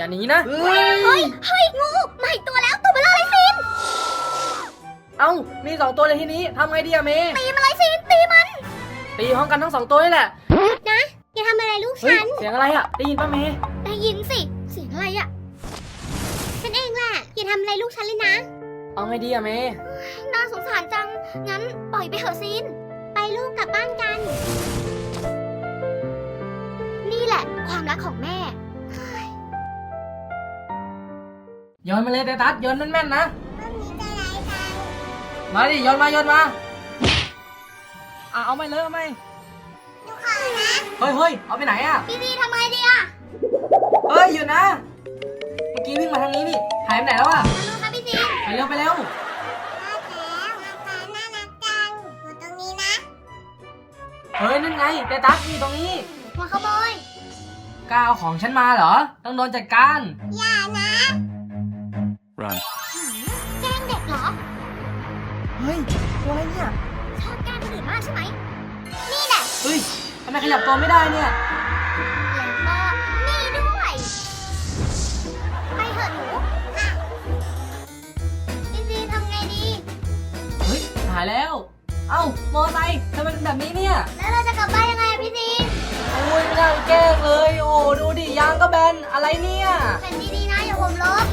อย่าหนีนะ เฮ้ย เฮ้ยงูมาอีกตัวแล้ว ตัวเบลอเลยซิน เอ้า มีสองตัวเลยทีนี้ทำไงดีอะเมย์ตีมันเลยซิน ตีมัน ตีพร้อมกันทั้งสองตัวนี่แหละหยุดนะ อย่าทำอะไรลูกเฮ้ย ฉัน เสียงอะไรอะได้ยินป่ะเมย์ได้ยินสิ เสียงอะไรอะฉันเองแหละ อย่าทำอะไรลูกฉันเลยนะ เอาไงดีอะเมย์น่าสงสารจัง งั้นปล่อยไปเถอะซิน ไปลูกกลับบ้านกัน นี่แหละ ความรักของแม่ โยนมาเลยเตตัสโยนแม่นๆนะมันมีใจร้ายกันมาดิโยนมาโยนมาอะเอาไม่เลยเอาไม่ดูขอนะเฮ้ยเฮ้ยเอาไปไหนอะพี่ซีทำไงดีอะเฮ้ยหยุดนะ เมื่อกี้วิ่งมาทางนี้นี่หายไปไหนแล้วอะมาลูกครับพี่ซีไปเร็วไปเร็วน่าแล้วอาการน่ารักจังอยู่ตรงนี้นะเฮ้ยนั่นไงเตตัสนี่ตรงนี้มาขโมยกล้าเอาของฉันมาเหรอ ต้องโดนจัดการ อย่านะ Run. แกล้งเด็กเหรอ เฮ้ยตัวอะไรเนี่ย ชอบแกล้งคนอื่นมากใช่ไหม นี่แหละ เฮ้ยทำไมขยับตัวไม่ได้เนี่ย แล้วก็นี่ด้วย ไปเถอะหนูอะพี่ซีทำไงดี เฮ้ยหายแล้ว เอ้ามอไซค์ทำไมเป็นแบบนี้เนี่ย แล้วเราจะกลับบ้านยังไงอะพี่ซีโอ้ยไม่น่าแกล้งเลย โอ้ดูดิยางก็แบนอะไรเนี่ย เป็นดีๆนะอย่าผมลบ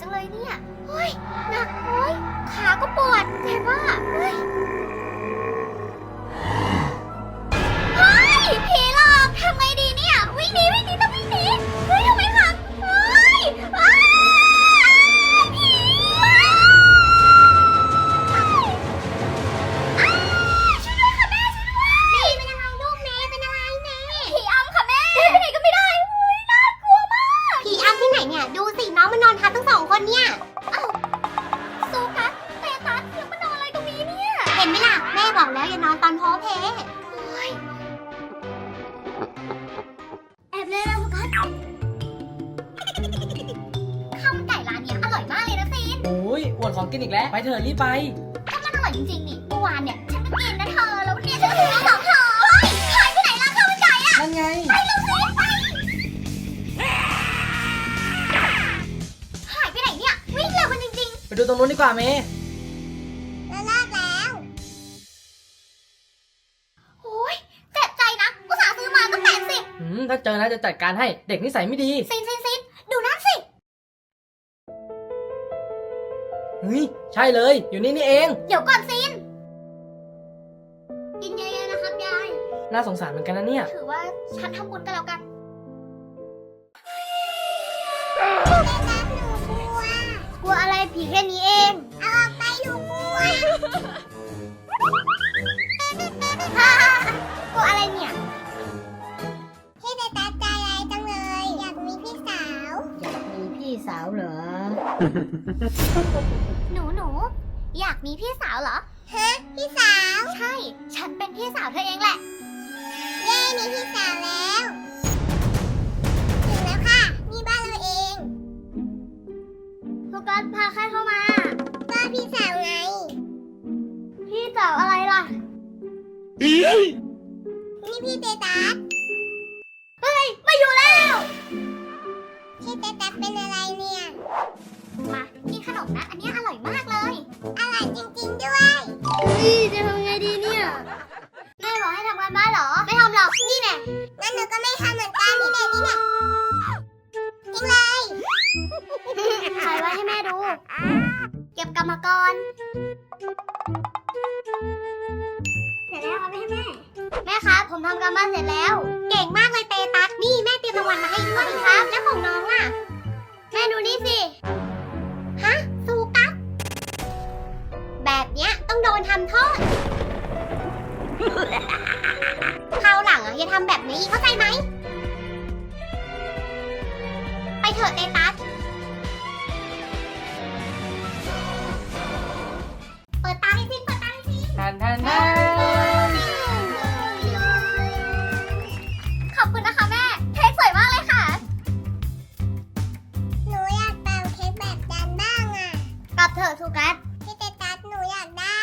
จังเลยเนี่ย ของกินอีกแล้ว ไปเถอะรีบไป ก็มันอร่อยจริงๆนี่เมื่อวานเนี่ยฉันก็กินนะเธอ แล้ววันนี้ฉันก็ซื้อมาสองห่อเฮ้ยหายไปไหนล่ะข้าวมันไก่อะนั่นไง ไปเร็วซีนไปหายไปไหนเนี่ยวิ่งเร็วกันจริงไปดูตรงนู้นดีกว่าเมย์ๆแล้วลากแล้วโอ้ยเจ็บใจนะอุตส่าห์ซื้อมาตั้งแปดสิบ หืมถ้าเจอนะจะจัดการให้เด็กนิสัยไม่ดีซีนซีน เฮ้ยใช่เลย อยู่นี่นี่เอง เดี๋ยวก่อนซีนกินเยอะๆนะครับยาย น่าสงสารเหมือนกันนะเนี่ย ถือว่าฉันทำบุญกันแล้วกันกลัวอะไรผีแค่นี้เอง เอาออกไปอยู่กลัวกลัวอะไรเนี่ย พี่เตตัสใจร้ายจังเลย อยากมีพี่สาว อยากมีพี่สาวเหรอ หนูหนูอยากมีพี่สาวเหรอฮะพี่สาว ใช่ ฉันเป็นพี่สาวเธอเองแหละ เย้ มีพี่สาวแล้ว ก็บกรรมกรเสร็จแล้วเอาไปให้แม่ แม่ครับ ผมทำการบ้านเสร็จแล้ว เก่งมากเลยเตตัสนี่แม่เตรียมรางวัลมาให้ด้วยครับ แล้วของน้องล่ะ แม่ดูนี่สิ ฮะซูกัสแบบเนี้ยต้องโดนทำโทษคราวหลังอะอย่าทำแบบนี้เข้าใจไหม ไปเถอะเตตัส เธอะทุกัสพี่เตตัสหนูอยากได้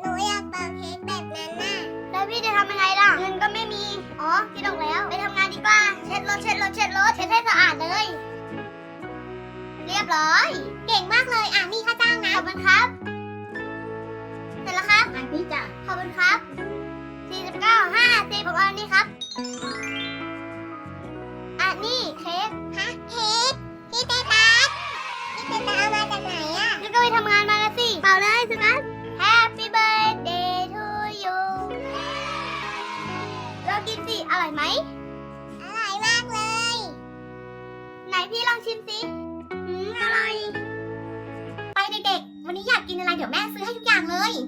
หนูอยากเป่าเค้กแบบนั้นน่ะ แล้วพี่จะทำยังไงล่ะ เงินก็ไม่มี อ๋อคิดออกแล้ว ไปทำงานดีกว่า เช็ดรถเช็ดรถเช็ดรถเช็ดให้สะอาดเลย เรียบร้อย เก่งมากเลย อะนี่ค่าจ้างนะ ขอบคุณครับ เสร็จแล้วครับอันนี้จ้ะขอบคุณครับ49 50ผมเอาอันนี้ครับ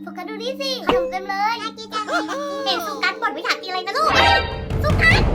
อย่างเลยโฟกัสดูนี่สิขนมเต็มเลยอยากกินจังเลยเห็นสุกัสบ่นว่าอยากกินอะไรนะลูกเฮ้ยสุกัส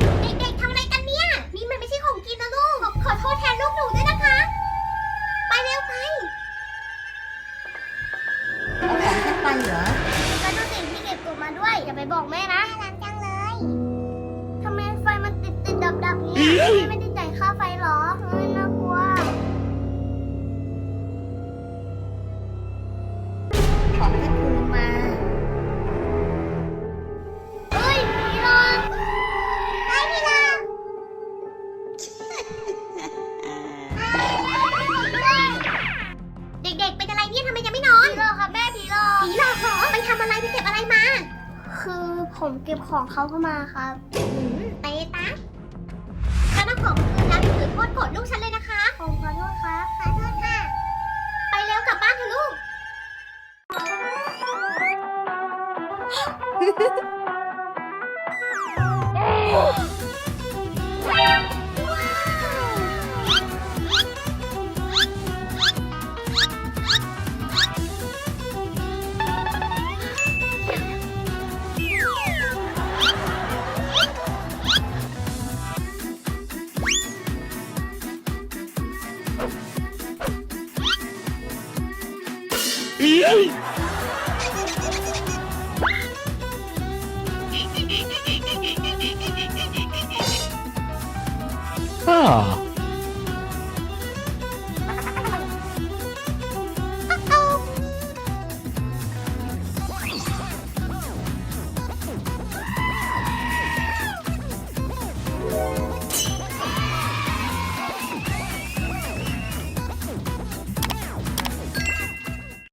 ผมเก็บของเขาเข้ามาครับเตตะถ้าน้าของคืนแล้วอย่าถือโทษโกรธลูกฉันเลยนะคะ 咦？啊！